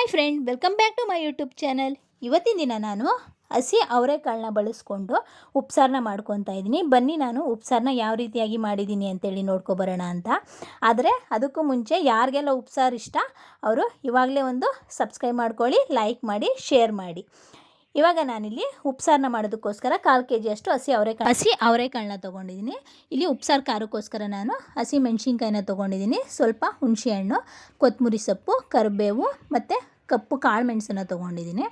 Hi friend welcome back to my YouTube channel ಇವತ್ತಿನ ದಿನ ನಾನು ಹಸಿ ಅವರೆಕಾಳನ್ನ ಬಳಸ್ಕೊಂಡು ಉಪ್ಸಾರನ್ನ ಮಾಡ್ಕೊತಾ ಇದ್ದೀನಿ. ಬನ್ನಿ ನಾನು ಉಪ್ಸಾರನ್ನ ಯಾವ ರೀತಿಯಾಗಿ ಮಾಡಿದ್ದೀನಿ ಅಂತೇಳಿ ನೋಡ್ಕೊಬರೋಣ ಅಂತ. ಆದರೆ ಅದಕ್ಕೂ ಮುಂಚೆ ಯಾರಿಗೆಲ್ಲ ಉಪ್ಸಾರು ಇಷ್ಟ, ಅವರು ಇವಾಗಲೇ ಒಂದು ಸಬ್ಸ್ಕ್ರೈಬ್ ಮಾಡ್ಕೊಳ್ಳಿ ಲೈಕ್ ಮಾಡಿ ಶೇರ್ ಮಾಡಿ. ಇವಾಗ ನಾನಿಲ್ಲಿ ಉಪ್ಸಾರನ್ನ ಮಾಡೋದಕ್ಕೋಸ್ಕರ ಕಾಲು ಕೆ ಜಿಯಷ್ಟು ಹಸಿ ಅವರೆಕಾಳು ಹಸಿ ಅವರೆಕಾಳನ್ನ ತೊಗೊಂಡಿದ್ದೀನಿ. ಇಲ್ಲಿ ಉಪ್ಸಾರು ಖಾರಕ್ಕೋಸ್ಕರ ನಾನು ಹಸಿ ಮೆಣಸಿನ್ಕಾಯಿನ ತೊಗೊಂಡಿದ್ದೀನಿ. ಸ್ವಲ್ಪ ಹುಣಸೆಹಣ್ಣು ಕೊತ್ತಂಬರಿ ಸೊಪ್ಪು, ಕರಿಬೇವು ಮತ್ತು ಕಪ್ಪು ಕಾಳು ಮೆಣಸನ್ನು ತೊಗೊಂಡಿದ್ದೀನಿ.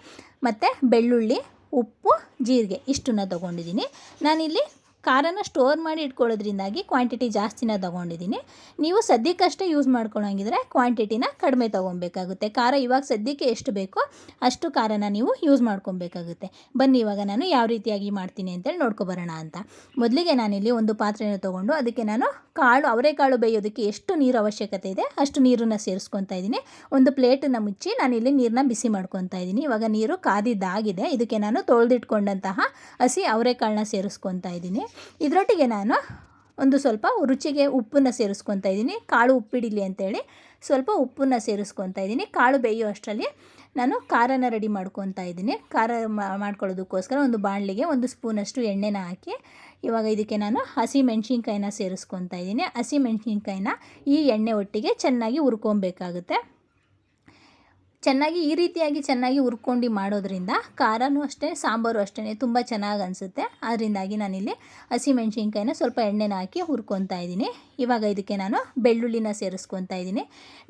ಮತ್ತು ಬೆಳ್ಳುಳ್ಳಿ, ಉಪ್ಪು, ಜೀರಿಗೆ ಇಷ್ಟನ್ನು ತೊಗೊಂಡಿದ್ದೀನಿ. ನಾನಿಲ್ಲಿ ಖಾರನ ಸ್ಟೋರ್ ಮಾಡಿ ಇಟ್ಕೊಳ್ಳೋದ್ರಿಂದಾಗಿ ಕ್ವಾಂಟಿಟಿ ಜಾಸ್ತಿನ ತೊಗೊಂಡಿದ್ದೀನಿ. ನೀವು ಸದ್ಯಕ್ಕಷ್ಟೇ ಯೂಸ್ ಮಾಡ್ಕೊಳ್ಳೋಂಗಿದ್ರೆ ಕ್ವಾಂಟಿಟಿನ ಕಡಿಮೆ ತೊಗೊಬೇಕಾಗುತ್ತೆ. ಖಾರ ಇವಾಗ ಸದ್ಯಕ್ಕೆ ಎಷ್ಟು ಬೇಕೋ ಅಷ್ಟು ಖಾರನ ನೀವು ಯೂಸ್ ಮಾಡ್ಕೊಬೇಕಾಗುತ್ತೆ. ಬನ್ನಿ, ಇವಾಗ ನಾನು ಯಾವ ರೀತಿಯಾಗಿ ಮಾಡ್ತೀನಿ ಅಂತೇಳಿ ನೋಡ್ಕೊಬರೋಣ ಅಂತ. ಮೊದಲಿಗೆ ನಾನಿಲ್ಲಿ ಒಂದು ಪಾತ್ರೆನ ತೊಗೊಂಡು ಅದಕ್ಕೆ ನಾನು ಕಾಳು, ಅವರೆಕಾಳು ಬೇಯೋದಕ್ಕೆ ಎಷ್ಟು ನೀರು ಅವಶ್ಯಕತೆ ಇದೆ ಅಷ್ಟು ನೀರನ್ನು ಸೇರಿಸ್ಕೊತಾ ಇದ್ದೀನಿ. ಒಂದು ಪ್ಲೇಟನ್ನು ಮುಚ್ಚಿ ನಾನಿಲ್ಲಿ ನೀರನ್ನ ಬಿಸಿ ಮಾಡ್ಕೊತಾ ಇದ್ದೀನಿ. ಇವಾಗ ನೀರು ಕಾದಿದ್ದಾಗಿದೆ. ಇದಕ್ಕೆ ನಾನು ತೊಳೆದಿಟ್ಕೊಂಡಂತಹ ಹಸಿ ಅವರೆಕಾಳನ್ನ ಸೇರಿಸ್ಕೊತಾ ಇದ್ದೀನಿ. ಇದರೊಟ್ಟಿಗೆ ನಾನು ಒಂದು ಸ್ವಲ್ಪ ರುಚಿಗೆ ಉಪ್ಪನ್ನು ಸೇರಿಸ್ಕೊತಾ ಇದ್ದೀನಿ. ಕಾಳು ಉಪ್ಪಿಡಿಲಿ ಅಂತೇಳಿ ಸ್ವಲ್ಪ ಉಪ್ಪನ್ನು ಸೇರಿಸ್ಕೊತಾ ಇದ್ದೀನಿ. ಕಾಳು ಬೇಯೋ ಅಷ್ಟರಲ್ಲಿ ನಾನು ಖಾರನ ರೆಡಿ ಮಾಡ್ಕೊತಾ ಇದ್ದೀನಿ. ಖಾರ ಮಾಡ್ಕೊಳ್ಳೋದಕ್ಕೋಸ್ಕರ ಒಂದು ಬಾಣಲಿಗೆ ಒಂದು ಸ್ಪೂನಷ್ಟು ಎಣ್ಣೆನ ಹಾಕಿ ಇವಾಗ ಇದಕ್ಕೆ ನಾನು ಹಸಿ ಮೆಣಸಿನ್ಕಾಯಿನ ಸೇರಿಸ್ಕೊತಾ ಇದ್ದೀನಿ. ಹಸಿ ಮೆಣಸಿನ್ಕಾಯಿನ ಈ ಎಣ್ಣೆ ಒಟ್ಟಿಗೆ ಚೆನ್ನಾಗಿ ಹುರ್ಕೊಬೇಕಾಗುತ್ತೆ. ಚೆನ್ನಾಗಿ ಈ ರೀತಿಯಾಗಿ ಚೆನ್ನಾಗಿ ಹುರ್ಕೊಂಡು ಮಾಡೋದ್ರಿಂದ ಖಾರನೂ ಅಷ್ಟೇ, ಸಾಂಬಾರು ಅಷ್ಟೇ ತುಂಬ ಚೆನ್ನಾಗಿ ಅನಿಸುತ್ತೆ. ಅದರಿಂದಾಗಿ ನಾನಿಲ್ಲಿ ಹಸಿ ಮೆಣಸಿನ್ಕಾಯಿನ ಸ್ವಲ್ಪ ಎಣ್ಣೆನ ಹಾಕಿ ಹುರ್ಕೊತಾ ಇದ್ದೀನಿ. ಇವಾಗ ಇದಕ್ಕೆ ನಾನು ಬೆಳ್ಳುಳ್ಳಿನ ಸೇರಿಸ್ಕೊತಾ ಇದ್ದೀನಿ.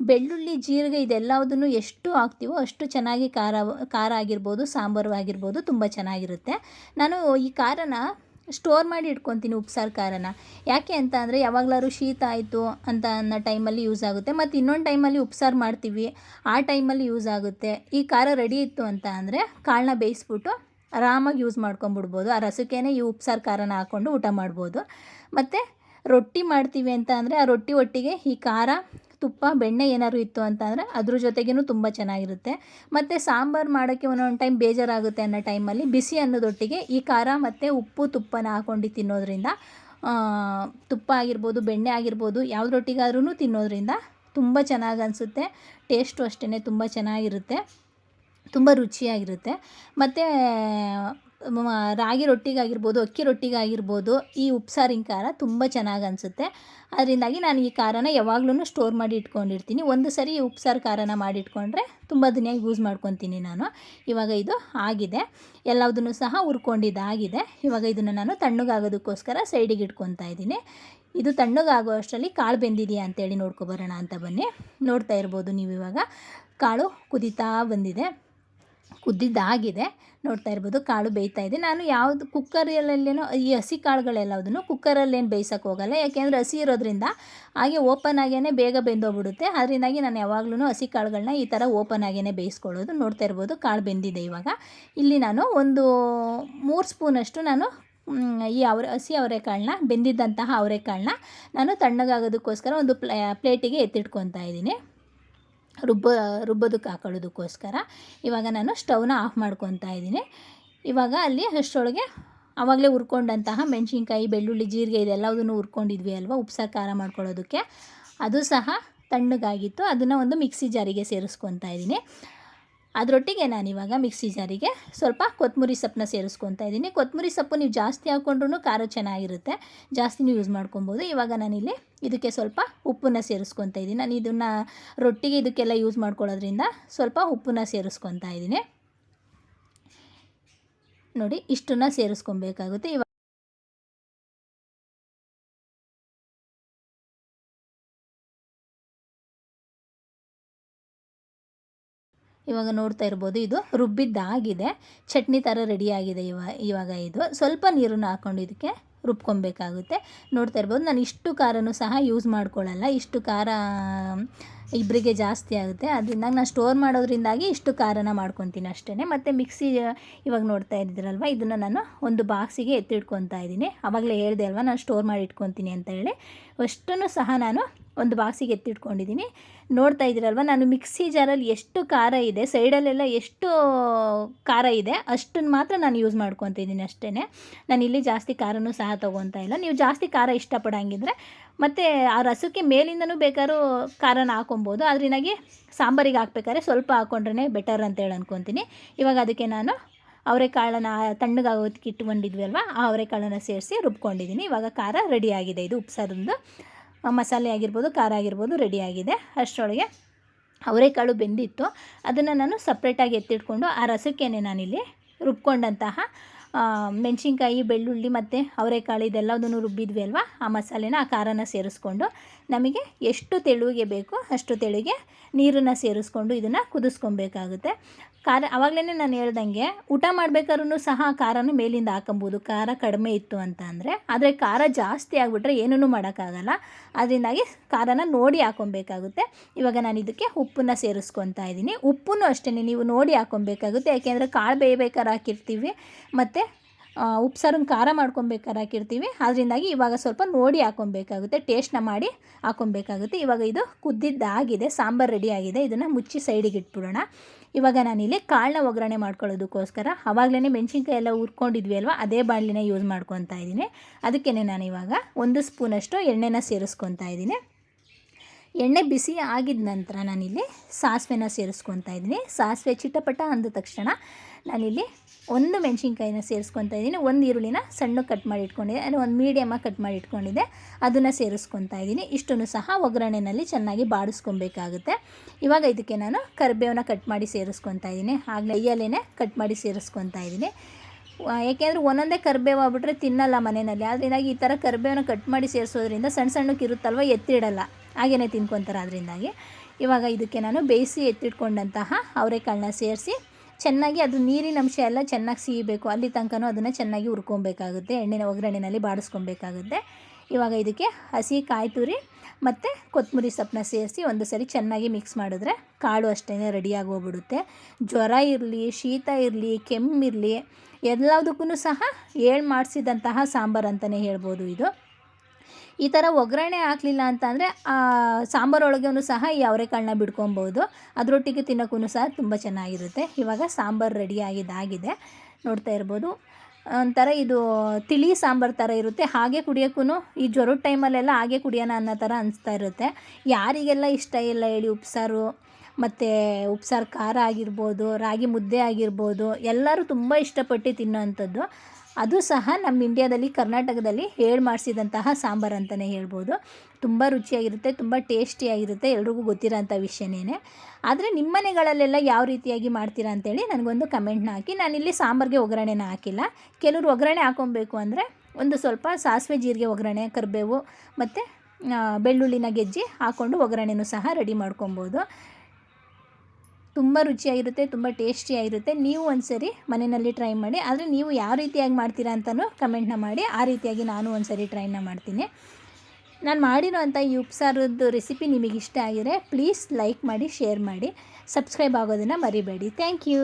ಬೆಳ್ಳುಳ್ಳಿ, ಜೀರಿಗೆ ಇದೆಲ್ಲದನ್ನು ಎಷ್ಟು ಹಾಕ್ತೀವೋ ಅಷ್ಟು ಚೆನ್ನಾಗಿ ಖಾರ ಖಾರ ಆಗಿರ್ಬೋದು, ಸಾಂಬಾರು ಆಗಿರ್ಬೋದು ತುಂಬ ಚೆನ್ನಾಗಿರುತ್ತೆ. ನಾನು ಈ ಖಾರನ ಸ್ಟೋರ್ ಮಾಡಿ ಇಟ್ಕೊತೀನಿ ಉಪ್ಸಾರು ಖಾರನ ಯಾಕೆ ಅಂತ ಅಂದರೆ ಯಾವಾಗಲಾದ್ರು ಶೀತ ಆಯಿತು ಅಂತ ಅನ್ನೋ ಟೈಮಲ್ಲಿ ಯೂಸ್ ಆಗುತ್ತೆ. ಮತ್ತು ಇನ್ನೊಂದು ಟೈಮಲ್ಲಿ ಉಪ್ಸಾರು ಮಾಡ್ತೀವಿ, ಆ ಟೈಮಲ್ಲಿ ಯೂಸ್ ಆಗುತ್ತೆ. ಈ ಖಾರ ರೆಡಿ ಇತ್ತು ಅಂತ ಅಂದರೆ ಕಾಳನ್ನ ಬೇಯಿಸ್ಬಿಟ್ಟು ಆರಾಮಾಗಿ ಯೂಸ್ ಮಾಡ್ಕೊಂಬಿಡ್ಬೋದು ಆ ರಸಕ್ಕೇ ಈ ಉಪ್ಸಾರು ಖಾರನ ಹಾಕ್ಕೊಂಡು ಊಟ ಮಾಡ್ಬೋದು. ಮತ್ತು ರೊಟ್ಟಿ ಮಾಡ್ತೀವಿ ಅಂತ ಅಂದರೆ ಆ ರೊಟ್ಟಿ ಒಟ್ಟಿಗೆ ಈ ಖಾರ ತುಪ್ಪ, ಬೆಣ್ಣೆ ಏನಾದ್ರು ಇತ್ತು ಅಂತಂದರೆ ಅದ್ರ ಜೊತೆಗೇನು ತುಂಬ ಚೆನ್ನಾಗಿರುತ್ತೆ. ಮತ್ತು ಸಾಂಬಾರು ಮಾಡೋಕ್ಕೆ ಒಂದೊಂದು ಟೈಮ್ ಬೇಜಾರಾಗುತ್ತೆ ಅನ್ನೋ ಟೈಮಲ್ಲಿ ಬಿಸಿ ಅನ್ನೋದೊಟ್ಟಿಗೆ ಈ ಖಾರ ಮತ್ತು ಉಪ್ಪು ತುಪ್ಪನ ಹಾಕ್ಕೊಂಡು ತಿನ್ನೋದ್ರಿಂದ ತುಪ್ಪ ಆಗಿರ್ಬೋದು, ಬೆಣ್ಣೆ ಆಗಿರ್ಬೋದು ಯಾವುದ್ರೊಟ್ಟಿಗಾದ್ರೂ ತಿನ್ನೋದ್ರಿಂದ ತುಂಬ ಚೆನ್ನಾಗಿ ಅನಿಸುತ್ತೆ. ಟೇಸ್ಟು ಅಷ್ಟೇ ತುಂಬ ಚೆನ್ನಾಗಿರುತ್ತೆ. ತುಂಬ ರುಚಿಯಾಗಿರುತ್ತೆ. ಮತ್ತು ರಾಗಿ ರೊಟ್ಟಿಗಾಗಿರ್ಬೋದು, ಅಕ್ಕಿ ರೊಟ್ಟಿಗಾಗಿರ್ಬೋದು ಈ ಉಪ್ಸಾರಿನ ಖಾರ ತುಂಬ ಚೆನ್ನಾಗಿ ಅನಿಸುತ್ತೆ. ಅದರಿಂದಾಗಿ ನಾನು ಈ ಖಾರನ ಯಾವಾಗ್ಲೂ ಸ್ಟೋರ್ ಮಾಡಿ ಇಟ್ಕೊಂಡಿರ್ತೀನಿ. ಒಂದು ಸರಿ ಈ ಉಪ್ಸಾರು ಖಾರನ ಮಾಡಿಟ್ಕೊಂಡ್ರೆ ತುಂಬ ದಿನ ಯೂಸ್ ಮಾಡ್ಕೊತೀನಿ ನಾನು. ಇವಾಗ ಇದು ಆಗಿದೆ. ಎಲ್ಲದನ್ನು ಸಹ ಹುರ್ಕೊಂಡಿದ್ದಾಗಿದೆ. ಇವಾಗ ಇದನ್ನು ನಾನು ತಣ್ಣಗಾಗೋದಕ್ಕೋಸ್ಕರ ಸೈಡಿಗೆ ಇಟ್ಕೊತಾ ಇದ್ದೀನಿ. ಇದು ತಣ್ಣಗಾಗೋ ಅಷ್ಟರಲ್ಲಿ ಕಾಳು ಬೆಂದಿದೆಯಾ ಅಂತೇಳಿ ನೋಡ್ಕೊಬರೋಣ ಅಂತ ಬನ್ನಿ. ನೋಡ್ತಾ ಇರ್ಬೋದು ನೀವು ಇವಾಗ. ಕಾಳು ಕುದೀತಾ ಬಂದಿದೆ. ಕುದ್ದಿದ್ದಾಗಿದೆ ನೋಡ್ತಾ ಇರ್ಬೋದು ಕಾಳು ಬೇಯ್ತಾ ಇದೆ. ನಾನು ಯಾವುದು ಕುಕ್ಕರಲ್ಲೇನೋ ಈ ಹಸಿ ಕಾಳುಗಳೆಲ್ಲದನ್ನು ಕುಕ್ಕರಲ್ಲೇನು ಬೇಯಿಸೋಕೆ ಹೋಗಲ್ಲ. ಯಾಕೆಂದರೆ ಹಸಿ ಇರೋದ್ರಿಂದ ಹಾಗೆ ಓಪನ್ ಆಗೇ ಬೇಗ ಬೆಂದೋಗ್ಬಿಡುತ್ತೆ. ಅದರಿಂದಾಗಿ ನಾನು ಯಾವಾಗಲೂ ಹಸಿ ಕಾಳುಗಳನ್ನ ಈ ಥರ ಓಪನ್ ಆಗೇ ಬೇಯಿಸ್ಕೊಳ್ಳೋದು. ನೋಡ್ತಾ ಇರ್ಬೋದು ಕಾಳು ಬೆಂದಿದೆ ಇವಾಗ. ಇಲ್ಲಿ ನಾನು ಒಂದು ಮೂರು ಸ್ಪೂನಷ್ಟು ನಾನು ಈ ಅವರೆ, ಹಸಿ ಅವರೆಕಾಳನ್ನ, ಬೆಂದಿದ್ದಂತಹ ಅವರೆಕಾಳನ್ನ ನಾನು ತಣ್ಣಗಾಗೋದಕ್ಕೋಸ್ಕರ ಒಂದು ಪ್ಲೇಟಿಗೆ ಎತ್ತಿಟ್ಕೊತಾ ಇದ್ದೀನಿ. ರುಬ್ಬ ರುಬ್ಬೋದಕ್ಕೆ ಹಾಕೊಳ್ಳೋದಕ್ಕೋಸ್ಕರ ಇವಾಗ ನಾನು ಸ್ಟವ್ನ ಆಫ್ ಮಾಡ್ಕೊತಾ ಇದ್ದೀನಿ. ಇವಾಗ ಅಲ್ಲಿ ಅಷ್ಟರೊಳಗೆ ಆವಾಗಲೇ ಹುರ್ಕೊಂಡಂತಹ ಮೆಣಸಿನ್ಕಾಯಿ, ಬೆಳ್ಳುಳ್ಳಿ, ಜೀರಿಗೆ ಇದೆಲ್ಲದನ್ನು ಹುರ್ಕೊಂಡಿದ್ವಿ ಅಲ್ವಾ? ಉಪ್ಸಾರು, ಖಾರ ಮಾಡ್ಕೊಳ್ಳೋದಕ್ಕೆ. ಅದು ಸಹ ತಣ್ಣಗಾಗಿತ್ತು. ಅದನ್ನು ಒಂದು ಮಿಕ್ಸಿ ಜಾರಿಗೆ ಸೇರಿಸ್ಕೊತಾ ಇದ್ದೀನಿ. ಅದರೊಟ್ಟಿಗೆ ಇವಾಗ ಮಿಕ್ಸಿ ಜಾರಿಗೆ ಸ್ವಲ್ಪ ಕೊತ್ತಂಬರಿ ಸೊಪ್ಪನ್ನ ಸೇರಿಸ್ಕೊತಾ ಇದ್ದೀನಿ. ಕೊತ್ತಂಬರಿ ಸೊಪ್ಪು ನೀವು ಜಾಸ್ತಿ ಹಾಕ್ಕೊಂಡ್ರೂ ಖಾರ ಚೆನ್ನಾಗಿರುತ್ತೆ. ಜಾಸ್ತಿನೂ ಯೂಸ್ ಮಾಡ್ಕೊಬೋದು. ಇವಾಗ ನಾನಿಲ್ಲಿ ಇದಕ್ಕೆ ಸ್ವಲ್ಪ ಉಪ್ಪನ್ನ ಸೇರಿಸ್ಕೊತಾ ಇದ್ದೀನಿ. ನಾನು ಇದನ್ನು ರೊಟ್ಟಿಗೆ ಇದಕ್ಕೆಲ್ಲ ಯೂಸ್ ಮಾಡ್ಕೊಳ್ಳೋದ್ರಿಂದ ಸ್ವಲ್ಪ ಉಪ್ಪನ್ನ ಸೇರಿಸ್ಕೊತಾ ಇದ್ದೀನಿ. ನೋಡಿ, ಇಷ್ಟನ್ನು ಸೇರಿಸ್ಕೊಬೇಕಾಗುತ್ತೆ. ಇವಾಗ ಇವಾಗ ನೋಡ್ತಾ ಇರ್ಬೋದು, ಇದು ರುಬ್ಬಿದ್ದಾಗಿದೆ. ಚಟ್ನಿ ಥರ ರೆಡಿಯಾಗಿದೆ ಇವಾಗ ಇವಾಗ ಇದು. ಸ್ವಲ್ಪ ನೀರನ್ನು ಹಾಕ್ಕೊಂಡು ಇದಕ್ಕೆ ರುಬ್ಕೊಬೇಕಾಗುತ್ತೆ. ನೋಡ್ತಾ ಇರ್ಬೋದು, ನಾನು ಇಷ್ಟು ಖಾರನೂ ಸಹ ಯೂಸ್ ಮಾಡ್ಕೊಳ್ಳಲ್ಲ. ಇಷ್ಟು ಖಾರ ಇಬ್ಬರಿಗೆ ಜಾಸ್ತಿ ಆಗುತ್ತೆ. ಅದರಿಂದ ನಾನು ಸ್ಟೋರ್ ಮಾಡೋದ್ರಿಂದಾಗಿ ಇಷ್ಟು ಖಾರನ ಮಾಡ್ಕೊತೀನಿ ಅಷ್ಟೇ ಮತ್ತು ಮಿಕ್ಸಿ, ಇವಾಗ ನೋಡ್ತಾ ಇದ್ದೀರಲ್ವ ಇದನ್ನು ನಾನು ಒಂದು ಬಾಕ್ಸಿಗೆ ಎತ್ತಿಟ್ಕೊತಾ ಇದ್ದೀನಿ. ಆವಾಗಲೇ ಹೇಳಿದೆ ಅಲ್ವಾ, ನಾನು ಸ್ಟೋರ್ ಮಾಡಿ ಇಟ್ಕೊತೀನಿ ಅಂತ ಹೇಳಿ. ಅಷ್ಟನ್ನು ಸಹ ನಾನು ಒಂದು ಬಾಕ್ಸಿಗೆ ಎತ್ತಿಟ್ಕೊಂಡಿದ್ದೀನಿ. ನೋಡ್ತಾ ಇದ್ದೀರಲ್ವ, ನಾನು ಮಿಕ್ಸಿ ಜಾರಲ್ಲಿ ಎಷ್ಟು ಖಾರ ಇದೆ, ಸೈಡಲ್ಲೆಲ್ಲ ಎಷ್ಟು ಖಾರ ಇದೆ, ಅಷ್ಟನ್ನು ಮಾತ್ರ ನಾನು ಯೂಸ್ ಮಾಡ್ಕೊತಿದ್ದೀನಿ ಅಷ್ಟೇ ನಾನು ಇಲ್ಲಿ ಜಾಸ್ತಿ ಖಾರನೂ ಸಹ ತೊಗೊತಾ ಇಲ್ಲ. ನೀವು ಜಾಸ್ತಿ ಖಾರ ಇಷ್ಟಪಡೋಂಗಿದ್ರೆ ಮತ್ತು ಆ ರಸಕ್ಕೆ ಮೇಲಿಂದನೂ ಬೇಕಾದ್ರೂ ಖಾರನ ಹಾಕೊಬೋದು. ಅದರಿಂದಾಗಿ ಸಾಂಬಾರಿಗೆ ಹಾಕ್ಬೇಕಾದ್ರೆ ಸ್ವಲ್ಪ ಹಾಕ್ಕೊಂಡ್ರೆ ಬೆಟರ್ ಅಂತೇಳಿ ಅನ್ಕೊತೀನಿ. ಇವಾಗ ಅದಕ್ಕೆ ನಾನು ಅವರೆಕಾಳನ್ನ ತಣ್ಣಗಾಗೋದಕ್ಕೆ ಇಟ್ಕೊಂಡಿದ್ವಿ ಅಲ್ವಾ ಆ ಅವರೆಕಾಳನ್ನು ಸೇರಿಸಿ ರುಬ್ಕೊಂಡಿದ್ದೀನಿ. ಇವಾಗ ಖಾರ ರೆಡಿಯಾಗಿದೆ ಇದು ಉಪ್ಸಾರದ್ದು. ಮಸಾಲೆ ಆಗಿರ್ಬೋದು, ಖಾರ ಆಗಿರ್ಬೋದು ರೆಡಿಯಾಗಿದೆ ಅಷ್ಟರೊಳಗೆ ಅವರೆಕಾಳು ಬೆಂದಿತ್ತು. ಅದನ್ನು ನಾನು ಸಪ್ರೇಟಾಗಿ ಎತ್ತಿಟ್ಕೊಂಡು ಆ ರಸಕ್ಕೇನೆ ನಾನಿಲ್ಲಿ ರುಬ್ಕೊಂಡಂತಹ ಮೆಣಸಿನ್ಕಾಯಿ, ಬೆಳ್ಳುಳ್ಳಿ ಮತ್ತು ಅವರೆಕಾಳು ಇದೆಲ್ಲದನ್ನು ರುಬ್ಬಿದ್ವಿ ಅಲ್ವಾ? ಆ ಮಸಾಲೆನ, ಆ ಖಾರನ ಸೇರಿಸ್ಕೊಂಡು ನಮಗೆ ಎಷ್ಟು ತೆಳುವಿಗೆ ಬೇಕು ಅಷ್ಟು ತೆಳುಗೆ ನೀರನ್ನು ಸೇರಿಸ್ಕೊಂಡು ಇದನ್ನು ಕುದಿಸ್ಕೊಬೇಕಾಗುತ್ತೆ. ಖಾರ ಆವಾಗಲೇ ನಾನು ಹೇಳ್ದಂಗೆ, ಊಟ ಮಾಡ್ಬೇಕಾದ್ರೂ ಸಹ ಖಾರನೂ ಮೇಲಿಂದ ಹಾಕೊಬೋದು. ಖಾರ ಕಡಿಮೆ ಇತ್ತು ಅಂತ ಅಂದರೆ, ಆದರೆ ಖಾರ ಜಾಸ್ತಿ ಆಗಿಬಿಟ್ರೆ ಏನೂ ಮಾಡೋಕ್ಕಾಗಲ್ಲ. ಅದರಿಂದಾಗಿ ಖಾರನ ನೋಡಿ ಹಾಕೊಬೇಕಾಗುತ್ತೆ. ಇವಾಗ ನಾನು ಇದಕ್ಕೆ ಉಪ್ಪನ್ನು ಸೇರಿಸ್ಕೊತಾ ಇದ್ದೀನಿ. ಉಪ್ಪನ್ನು ಅಷ್ಟೇ ನೀವು ನೋಡಿ ಹಾಕೊಬೇಕಾಗುತ್ತೆ. ಯಾಕೆಂದರೆ ಕಾಳು ಬೇಯಬೇಕಾದ್ರೆ ಹಾಕಿರ್ತೀವಿ. ಮತ್ತು ಉಪ್ಸಾರನ್ನ ಖಾರ ಮಾಡ್ಕೊಬೇಕಾದ್ರೆ ಹಾಕಿರ್ತೀವಿ ಅದರಿಂದಾಗಿ ಇವಾಗ ಸ್ವಲ್ಪ ನೋಡಿ ಹಾಕೊಬೇಕಾಗುತ್ತೆ ಟೇಸ್ಟ್ನ ಮಾಡಿ ಹಾಕೊಬೇಕಾಗುತ್ತೆ. ಇವಾಗ ಇದು ಕುದ್ದಿದ್ದಾಗಿದೆ, ಸಾಂಬಾರು ರೆಡಿ ಆಗಿದೆ. ಇದನ್ನು ಮುಚ್ಚಿ ಸೈಡಿಗೆ ಇಟ್ಬಿಡೋಣ. ಇವಾಗ ನಾನಿಲ್ಲಿ ಕಾಳನ್ನ ಒಗ್ಗರಣೆ ಮಾಡ್ಕೊಳ್ಳೋದಕ್ಕೋಸ್ಕರ ಆವಾಗಲೇ ಮೆಣಸಿನ್ಕಾಯಿ ಎಲ್ಲ ಹುರ್ಕೊಂಡಿದ್ವಿ ಅಲ್ವಾ, ಅದೇ ಬಾಣಲಿನ ಯೂಸ್ ಮಾಡ್ಕೊತಾ ಇದ್ದೀನಿ. ಅದಕ್ಕೇ ನಾನು ಇವಾಗ ಒಂದು ಸ್ಪೂನಷ್ಟು ಎಣ್ಣೆನ ಸೇರಿಸ್ಕೊತಾ ಇದ್ದೀನಿ. ಎಣ್ಣೆ ಬಿಸಿ ಆಗಿದ ನಂತರ ನಾನಿಲ್ಲಿ ಸಾಸಿವೆನ ಸೇರಿಸ್ಕೊತಾ ಇದ್ದೀನಿ. ಸಾಸಿವೆ ಚಿಟಪಟ ಅಂದ ತಕ್ಷಣ ನಾನಿಲ್ಲಿ ಒಂದು ಮೆಣಸಿನ್ಕಾಯಿನ ಸೇರಿಸ್ಕೊತಾ ಇದ್ದೀನಿ. ಒಂದು ಈರುಳ್ಳಿನ ಸಣ್ಣ ಕಟ್ ಮಾಡಿ ಇಟ್ಕೊಂಡಿದೆ ಅಂದರೆ ಒಂದು ಮೀಡಿಯಮಾಗಿ ಕಟ್ ಮಾಡಿ ಇಟ್ಕೊಂಡಿದೆ ಅದನ್ನು ಸೇರಿಸ್ಕೊತಾ ಇದ್ದೀನಿ. ಇಷ್ಟನ್ನು ಸಹ ಒಗ್ಗರಣೆಯಲ್ಲಿ ಚೆನ್ನಾಗಿ ಬಾಡಿಸ್ಕೊಬೇಕಾಗುತ್ತೆ. ಇವಾಗ ಇದಕ್ಕೆ ನಾನು ಕರಿಬೇವನ್ನ ಕಟ್ ಮಾಡಿ ಸೇರಿಸ್ಕೊತಾ ಇದ್ದೀನಿ. ಹಾಗೆ ಐಯಲ್ಲೇ ಕಟ್ ಮಾಡಿ ಸೇರಿಸ್ಕೊತಾ ಇದ್ದೀನಿ. ಏಕೆಂದರೆ ಒಂದೊಂದೇ ಕರಿಬೇವು ಆಗ್ಬಿಟ್ರೆ ತಿನ್ನಲ್ಲ ಮನೆಯಲ್ಲಿ. ಅದರಿಂದಾಗಿ ಈ ಥರ ಕರಿಬೇವನ್ನ ಕಟ್ ಮಾಡಿ ಸೇರಿಸೋದ್ರಿಂದ ಸಣ್ಣ ಸಣ್ಣಕ್ಕೆ ಇರುತ್ತಲ್ವ, ಎತ್ತಿಡಲ್ಲ. ಹಾಗೆಯೇ ತಿನ್ಕೊತಾರೆ ಅದರಿಂದಾಗಿ ಇವಾಗ ಇದಕ್ಕೆ ನಾನು ಬೇಯಿಸಿ ಎತ್ತಿಟ್ಕೊಂಡಂತಹ ಅವರೆಕಾಳನ್ನ ಸೇರಿಸಿ ಚೆನ್ನಾಗಿ ಅದು ನೀರಿನ ಅಂಶ ಎಲ್ಲ ಚೆನ್ನಾಗಿ ಸೀಯಬೇಕು ಅಲ್ಲಿ ತನಕನೂ ಅದನ್ನು ಚೆನ್ನಾಗಿ ಹುರ್ಕೊಬೇಕಾಗುತ್ತೆ. ಎಣ್ಣೆನ ಒಗ್ಗರಣೆಯಲ್ಲಿ ಬಾಡಿಸ್ಕೊಬೇಕಾಗುತ್ತೆ. ಇವಾಗ ಇದಕ್ಕೆ ಹಸಿ ಕಾಯಿ ತುರಿ ಮತ್ತು ಕೊತ್ತಂಬರಿ ಸೊಪ್ಪನ್ನ ಸೇರಿಸಿ ಒಂದು ಸರಿ ಚೆನ್ನಾಗಿ ಮಿಕ್ಸ್ ಮಾಡಿದ್ರೆ ಕಾಳು ಅಷ್ಟೇ ರೆಡಿಯಾಗಿ ಹೋಗ್ಬಿಡುತ್ತೆ. ಜ್ವರ ಇರಲಿ, ಶೀತ ಇರಲಿ ಕೆಮ್ಮಿರಲಿ ಎಲ್ಲದಕ್ಕೂ ಸಹ ಏಳು ಮಾಡಿಸಿದಂತಹ ಸಾಂಬಾರು ಅಂತಲೇ ಹೇಳ್ಬೋದು ಇದು. ಈ ಥರ ಒಗ್ಗರಣೆ ಹಾಕಲಿಲ್ಲ ಅಂತಂದರೆ ಸಾಂಬಾರೊಳಗೂ ಸಹ ಈ ಅವರೆಕಾಳನ್ನ ಬಿಡ್ಕೊಬೋದು. ಅದರೊಟ್ಟಿಗೆ ತಿನ್ನೋಕ್ಕೂ ಸಹ ತುಂಬ ಚೆನ್ನಾಗಿರುತ್ತೆ. ಇವಾಗ ಸಾಂಬಾರು ರೆಡಿಯಾಗಿದ್ದಾಗಿದೆ ನೋಡ್ತಾ ಇರ್ಬೋದು. ಒಂಥರ ಇದು ತಿಳಿ ಸಾಂಬಾರು ಥರ ಇರುತ್ತೆ. ಹಾಗೆ ಕುಡಿಯೋಕ್ಕೂ ಈ ಜ್ವರದ ಟೈಮಲ್ಲೆಲ್ಲ ಹಾಗೆ ಕುಡಿಯೋಣ ಅನ್ನೋ ಥರ ಅನಿಸ್ತಾ ಇರುತ್ತೆ. ಯಾರಿಗೆಲ್ಲ ಇಷ್ಟ ಇಲ್ಲ ಹೇಳಿ ಉಪ್ಸಾರು ಮತ್ತು ಉಪ್ಸಾರು ಖಾರ ಆಗಿರ್ಬೋದು, ರಾಗಿ ಮುದ್ದೆ ಆಗಿರ್ಬೋದು, ಎಲ್ಲರೂ ತುಂಬ ಇಷ್ಟಪಟ್ಟು ತಿನ್ನೋವಂಥದ್ದು. ಅದು ಸಹ ನಮ್ಮ ಇಂಡಿಯಾದಲ್ಲಿ, ಕರ್ನಾಟಕದಲ್ಲಿ ಹೇಳಿ ಮಾಡಿಸಿದಂತಹ ಸಾಂಬಾರು ಅಂತಲೇ ಹೇಳ್ಬೋದು. ತುಂಬ ರುಚಿಯಾಗಿರುತ್ತೆ, ತುಂಬ ಟೇಸ್ಟಿಯಾಗಿರುತ್ತೆ, ಎಲ್ರಿಗೂ ಗೊತ್ತಿರೋಂಥ ವಿಷಯನೇ ಆದರೆ ನಿಮ್ಮ ಮನೆಗಳಲ್ಲೆಲ್ಲ ಯಾವ ರೀತಿಯಾಗಿ ಮಾಡ್ತೀರಾ ಅಂತೇಳಿ ನನಗೊಂದು ಕಮೆಂಟ್ನ ಹಾಕಿ. ನಾನಿಲ್ಲಿ ಸಾಂಬಾರಿಗೆ ಒಗ್ಗರಣೆನ ಹಾಕಿಲ್ಲ. ಕೆಲವರು ಒಗ್ಗರಣೆ ಹಾಕೊಬೇಕು ಅಂದರೆ ಒಂದು ಸ್ವಲ್ಪ ಸಾಸಿವೆ ಜೀರಿಗೆ ಒಗ್ಗರಣೆ, ಕರಿಬೇವು ಮತ್ತು ಬೆಳ್ಳುಳ್ಳಿನ ಗೆಜ್ಜಿ ಹಾಕ್ಕೊಂಡು ಒಗ್ಗರಣೆನೂ ಸಹ ರೆಡಿ ಮಾಡ್ಕೊಬೋದು. ತುಂಬ ರುಚಿಯಾಗಿರುತ್ತೆ, ತುಂಬ ಟೇಸ್ಟಿಯಾಗಿರುತ್ತೆ. ನೀವು ಒಂದು ಸರಿ ಮನೆಯಲ್ಲಿ ಟ್ರೈ ಮಾಡಿ. ಆದರೆ ನೀವು ಯಾವ ರೀತಿಯಾಗಿ ಮಾಡ್ತೀರಾ ಅಂತಲೂ ಕಮೆಂಟ್ನ ಮಾಡಿ. ಆ ರೀತಿಯಾಗಿ ನಾನು ಒಂದು ಸರಿ ಟ್ರೈನ ಮಾಡ್ತೀನಿ. ನಾನು ಮಾಡಿರೋಂಥ ಈ ಉಪ್ಸಾರದ್ದು ರೆಸಿಪಿ ನಿಮಗೆ ಇಷ್ಟ ಆಗಿದ್ರೆ ಪ್ಲೀಸ್ ಲೈಕ್ ಮಾಡಿ, ಶೇರ್ ಮಾಡಿ. ಸಬ್ಸ್ಕ್ರೈಬ್ ಆಗೋದನ್ನು ಮರಿಬೇಡಿ. Thank you.